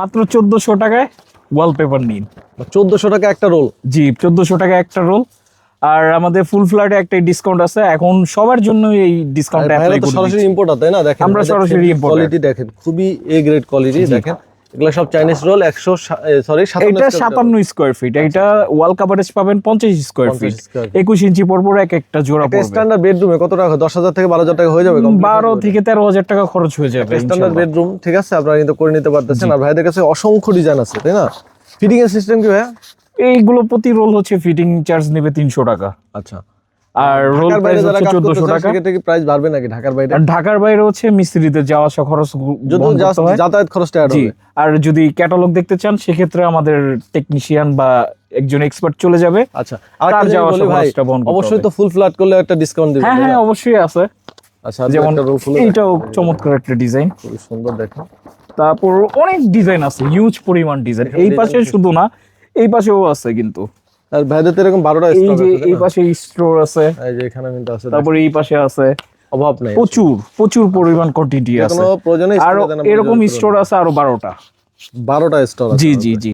মাত্র চোদ্দশো টাকায় ওয়ালপেপার নিন। চোদ্দশো টাকা একটা রোল জি চোদ্দশো টাকা একটা রোল আর আমাদের ফুল ফ্ল্যাটে একটা ডিসকাউন্ট আছে। এখন সবার জন্য এই ডিসকাউন্ট তো সরাসরি ইম্পোর্টার তাই না? দেখেন আমরা সরাসরি ইম্পোর্ট কোয়ালিটি দেখেন খুবই এ গ্রেড কোয়ালিটি দেখেন। এগুলো সব চাইনিজ রোল একশো সরি এটা সাতান্ন স্কোয়ার ফিট এটা ওয়াল কাভারেজ পাবেন পঞ্চাশ স্কোয়ার ফিট একুশ ইঞ্চি পর পর এক একটা জোড়া পড়বে। স্ট্যান্ডার্ড বেডরুমে কত টাকা? দশ হাজার থেকে বারো হাজার টাকা হয়ে যাবে বারো থেকে তেরো হাজার টাকা খরচ হয়ে যাবে স্ট্যান্ডার্ড। বেডরুম ঠিক আছে? আপনারা কিন্তু করে নিতে পারতেছেন। আর ভাইদের কাছে অসংখ্য ডিজাইন আছে তাই না? ফিটিং এর সিস্টেম কি ভাইয়া? এইগুলো প্রতি রোল হচ্ছে ফিটিং চার্জ নেবে তিনশো টাকা। আচ্ছা। আর রোল বাইরে প্রাইস হচ্ছে কাজ চোদ্দশো করতে চায় টাকা। সেক্ষেত্রে কি প্রাইস বাড়বে নাকি ঢাকার বাইরে? আর ঢাকার বাইরে হচ্ছে মিস্ত্রিদের যাওয়া আসা খরচ যদি। যাতায়াত খরচটা অ্যাড হবে। আর যদি ক্যাটালগ দেখতে চান সেক্ষেত্রে আমাদের টেকনিশিয়ান বা একজন এক্সপার্ট চলে যাবে। আচ্ছা আর তার যাওয়া আসা খরচটা বহন অবশ্যই তো ফুল ফ্ল্যাট করলে একটা ডিসকাউন্ট দিবেন হ্যাঁ হ্যাঁ অবশ্যই আছে। আচ্ছা যেমন এইটাও চমৎকার একটা ডিজাইন খুবই সুন্দর দেখেন। তারপর অনেক ডিজাইন আছে হিউজ পরিমাণ ডিজাইন এই পাশে শুধু না এই পাশেও আছে কিন্তু। আর ভাইদের তো এরকম বারোটা এই যে আছে এই পাশে স্টোর আছে এই যে এখানে কিন্তু আছে তারপরে এই পাশে আছে। অভাব নাই। প্রচুর প্রচুর পরিমাণ কোয়ান্টিটি আছে কোনো প্রয়োজনে আর এরকম স্টোর আছে আরও বারোটা। বারোটা স্টক জি জি জি।